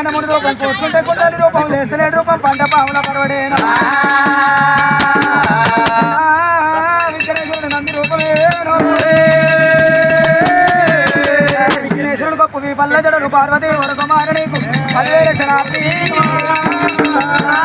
ఉత్త రూపం కూర్చుంటే కుండలి రూపం లేసలేడు రూపం పంట పాముల పరవడేనా విఘ్నేశ్వరుడు నంది రూపమేను విఘ్నేశ్వరుడు గొప్ప పల్లెజడు పార్వతి వరకు మారణీకు పల్లె శనార్థి రాముడా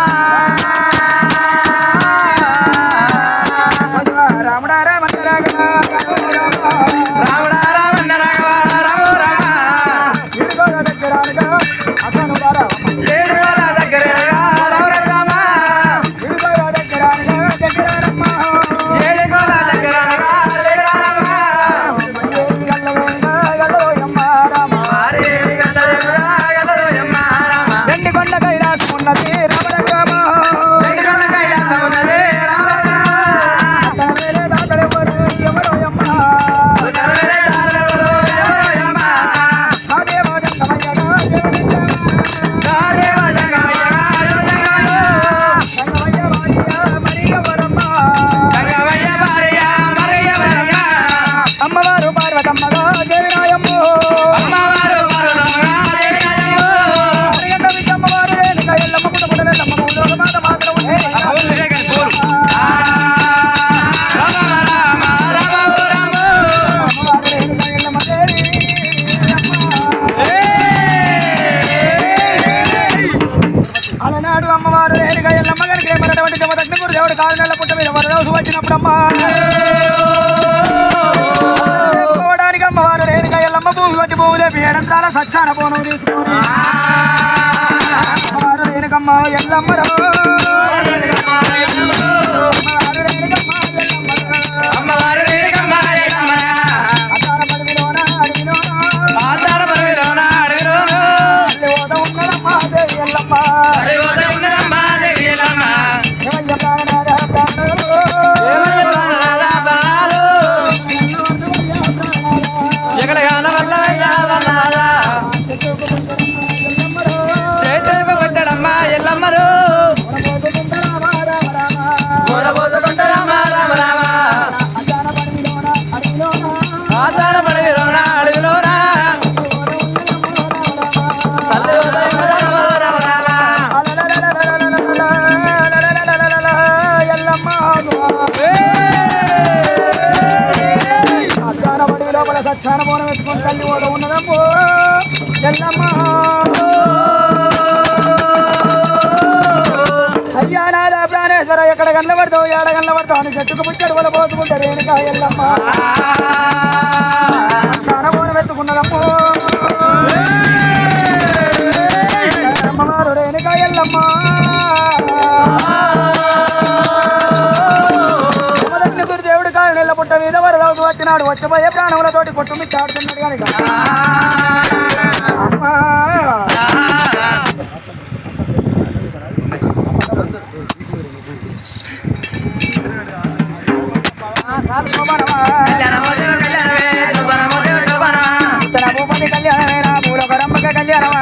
ఏమన్నటువంటి జమదగ్నిపురు దేవుడు కాలు నెల పుట్ట మీద వరదోసు వచ్చినప్పుడు అమ్మ. పోవడానికి అమ్మవారు రేణుగా ఎల్లమ్మ భూమి వంటి భూములే పేరంతాల సచ్చాన పోనం తీసుకుని. అమ్మవారు రేణుకమ్మ ఎల్లమ్మ లోపల సచ్చాన పెట్టుకొని తల్లి ఓడ ఉన్నదమ్మో ఎల్లమ్మ అయ్యానాద ప్రాణేశ్వర ఎక్కడ కన్నబడతావు ఏడ కన్నబడతావు అని చెట్టుకు ముచ్చడు వల పోతుకుంటారు ఏనుక ఎల్లమ్మ. సచ్చాన పెట్టుకున్నదమ్మ. వరదవుతూ వచ్చినాడు వచ్చిపోయే ప్రాణములతోటి కొట్టుమిచ్చి ఆడుతున్నాడు కనుక కళ్యాణమే? కళ్యాణమేనా? మూలకరమ్మక కళ్యాణమా?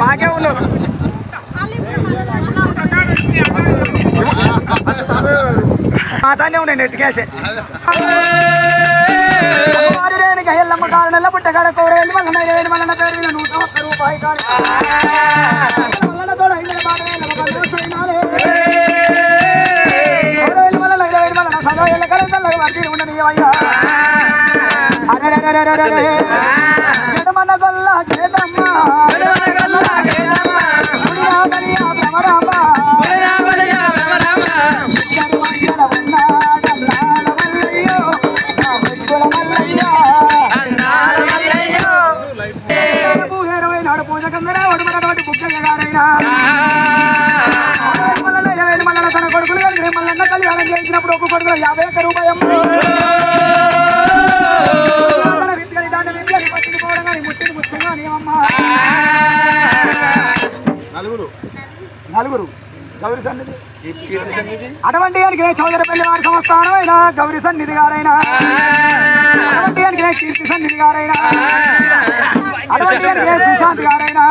బాగా ఉన్నాం మాతానే ఉన్నాయి నెట్ క్యాష్ వారిరేని గయ్యల్లమ్మ కారు నెల్ల పుట్టగాడ కోరేళ్ళు మల్లన్న ఏడు మల్లన్న పేరు నూట ఒక్క రూపాయి మల్లన్న తోడ ఐదు బాధ ఐదు ఏడు గౌరి సన్నిధి. అటువంటి వారికి చౌదరపల్లి వారి గౌరి సన్నిధి గారైనా. అటువంటి వారికి కీర్తి సన్నిధి గారైనా. అటువంటి వారికి సుశాంత్ గారైనా.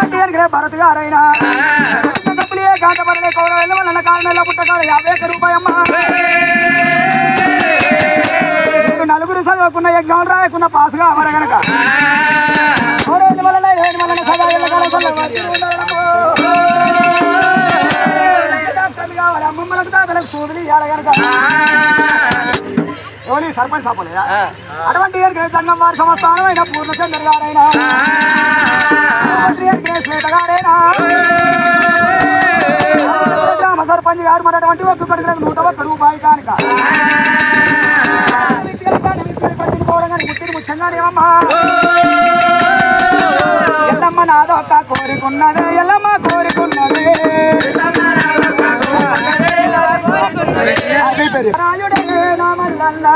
అటువంటి వారికి భరత్ గారైనా. సభ్యులే కాంతపరలే కౌరవ వల్ల కారణాల పుట్టకాడ యాభై ఒక్క రూపాయమ్మ మీరు నలుగురు చదువుకున్న ఎగ్జామ్ రాయకున్న పాస్ కావాలి కనుక కౌరవుల వలన ఏడు వలన సదా కావాలి? అమ్మమ్మలకు తాతలకు సూదులు ఇవ్వాలి కనుక. ఎవరి సర్పంచ్ సాపలేదా అటువంటి సంఘం వారి సంస్థానం అయిన పూర్ణచంద్ర గారైనా. గ్రామ సర్పంచ్ గారు మరి అటువంటి ఒక్క కొడుకులకు నూట ఒక్క రూపాయి కానుక. విద్యలు దాని విద్యలు పట్టించుకోవడం కానీ ముట్టిని ముచ్చంగానేమమ్మా ఎల్లమ్మ నాదో కోరికున్నదే ఎల్లమ్మ రాయుడే నా మల్లన్న.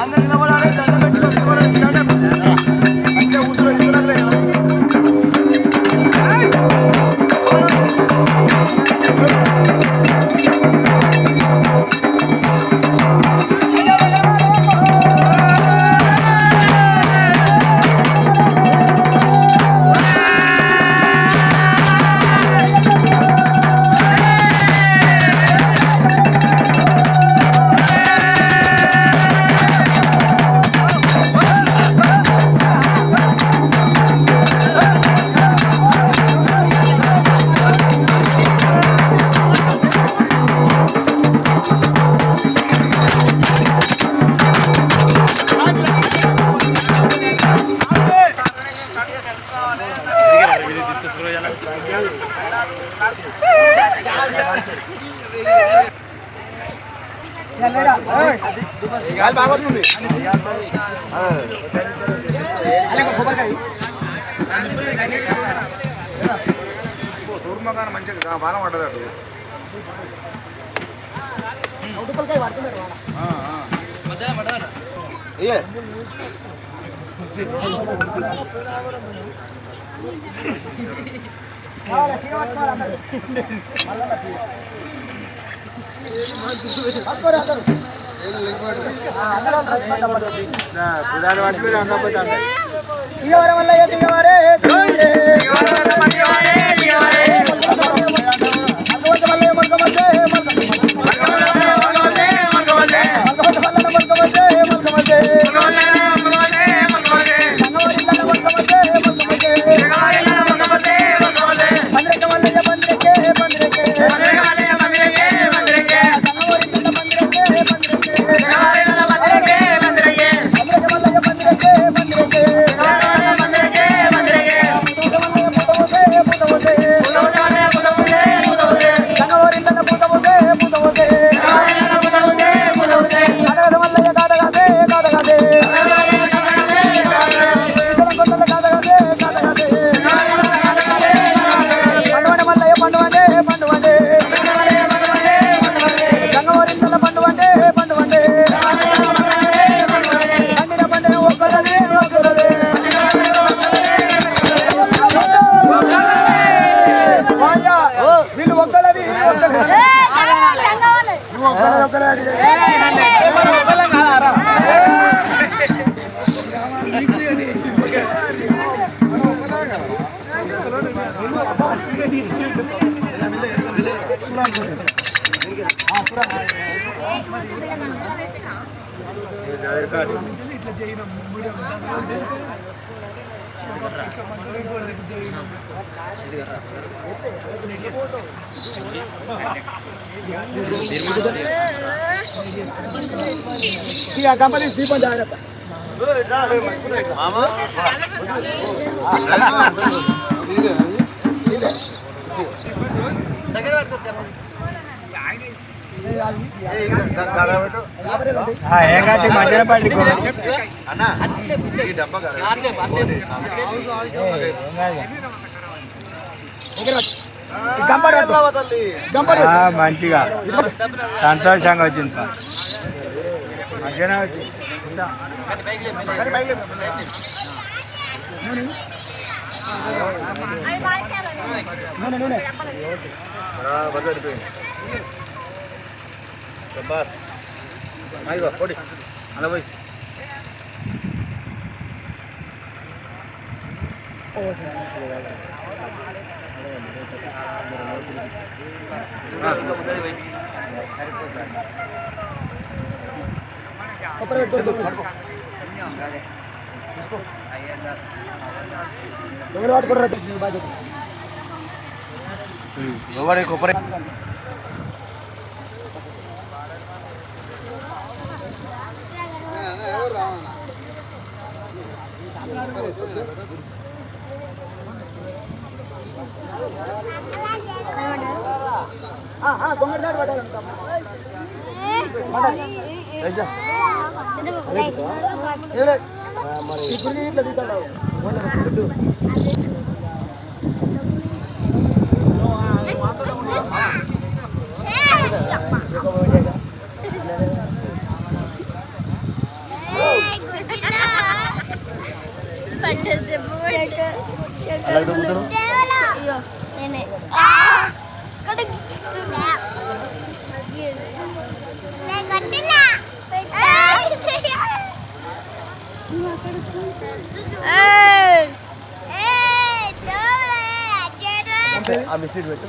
అందరు నిలబడాలి గాలి బాగా వస్తుంది తూర్మగానే మంచిగా బాగా పడ్డది అటు ఏ అందరూ ఆ, అందరూ పట్టుకోండి, పట్టుకోండి. తీగవర ఇక గంపతి దీపం జాగ్రత్త అన్న ఈ డబ్బా మంచిగా సంతోషంగా వచ్చింది పా. మంచిగానే వచ్చింది నూనె నూనె బస్ అయిపోయింది బస్ అయ్యో పొడి అలా పోయి. ఎవరు ఎవరి కొబ్బరి? ఆ, ఆ, గొంగడి దాటి ఇప్పుడు ఇట్లా తీసుకుంటావు అయ్యో నేనే. ఆ! మిస్సీట్ పెట్టు?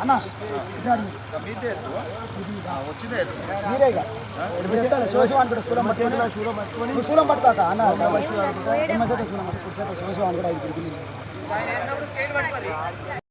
అన్న. మీదే వచ్చిందే ఎత్తు. మీరే ఇక. ఇప్పుడు పెట్టాలి శివశివ అనుకుంటే శూలం పట్టుకొని శూలం పట్టుకోక అన్న పట్టు కుడి